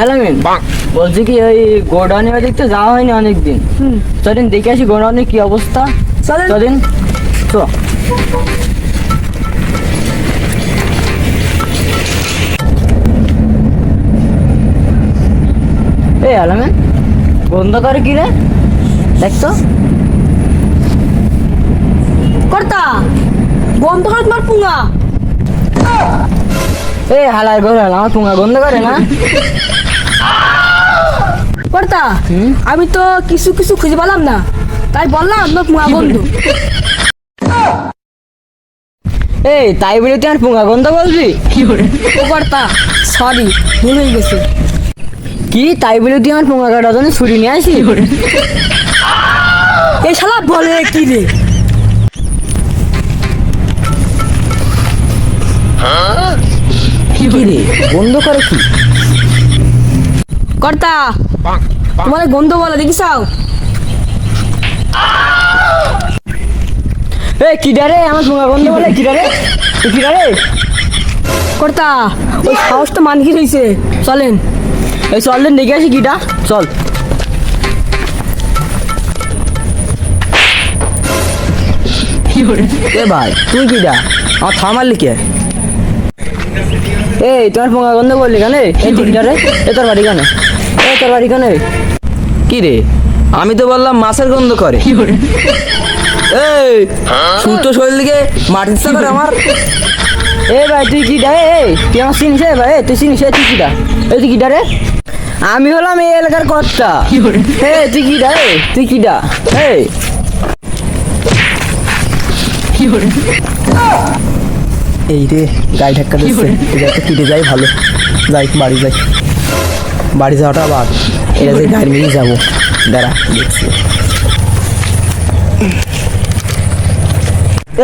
এলামেন বলছি কি ওই গোডাউনে দেখতে যাওয়া হয়নি অনেকদিন। হুম। চলেন দেখে আসি গোডাউনে কি অবস্থা। চলেন। চ এই আলামেন বন্ধ করে কি রে? দেখতো কর্তা বন্ধ কর তোমার পুঙ্গা এই হালার ঘর আমার পুঙ্গা বন্ধ করে না। কর্তা আমি তো কিছু কিছু খুঁজে পেলাম না। তাই বললাম তোমার পুঙ্গা বন্ধ। এই তাই বলে তুই আমার পুঙ্গা গন্ধ বলবি? ও কর্তা সরি ভুল হয়ে গেছে। কি তাই বলে তুই আমার পুঙ্গা কাটার জন্য ছুরি নিয়ে আসি এই শালা বলে কি রে? কি রে? বন্ধ করে কি? কর্তা তোমার গন্ধ বলে দেখিসাও এই কিডা রে, আমার পুঙ্গা গন্ধ বলে, কিডা রে? তুই কিডা রে? কর্তা, ওই সাহসটা মানকি রয়েছে চলেন। এই চল দিন, দেখে আসি কিডা। চল। এ ভাই, তুই কিডা? আমার থামালি কে? এই, তোমার পোঙা গন্ধ বললি কেন? এই তুই কিডা রে এ তোর বাড়ি কেন? এ তোর বাড়ি কেন কি রে? আমি তো বললাম মাছের গন্ধ করে। এই সুস্থ শরীর দিকে মাটির করে আমার। এ ভাই তুই কিডা এ এই, তুই আমার চিনিস ভাই? তুই চিনিস তুই কিডা এই তুই কিডা রে? আমি হলাম এই এলাকার কর্তা। এ তুই কিডা এ তুই কিডা এই এই রে গায়ে ধাক্কা দিচ্ছে। যাই ভালো। যাই বাড়ি যাই। বাড়ি যাওয়াটা বাদ। এটা যে গাড়ি নিয়ে যাব। দাঁড়া দেখছি।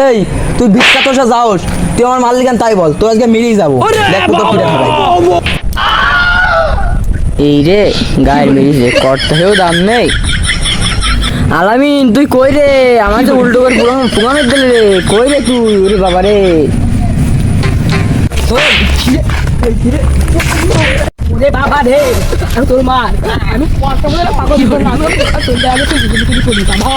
এই তুই ভিক্ষা তোষা যাওস। তুই আমার মালিকান তাই বল। তোর আজকে মিলিয়ে যাব। দেখ তো খাবাই এই রে গায়ের মেরিস রে কর্তা হেও দাম নেই। আলামিন তুই কই রে? আমার তো উল্টো করে পুরানো পুরানো দিলে রে। কই রে তুই? ওরে বাবা রে ওরে বাবা রে। আমি তোর মা। আমি কর্তা বলে পাগল করে আমি তোর জায়গায় তুই কিছু কিছু করি বাবা।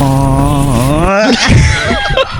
ও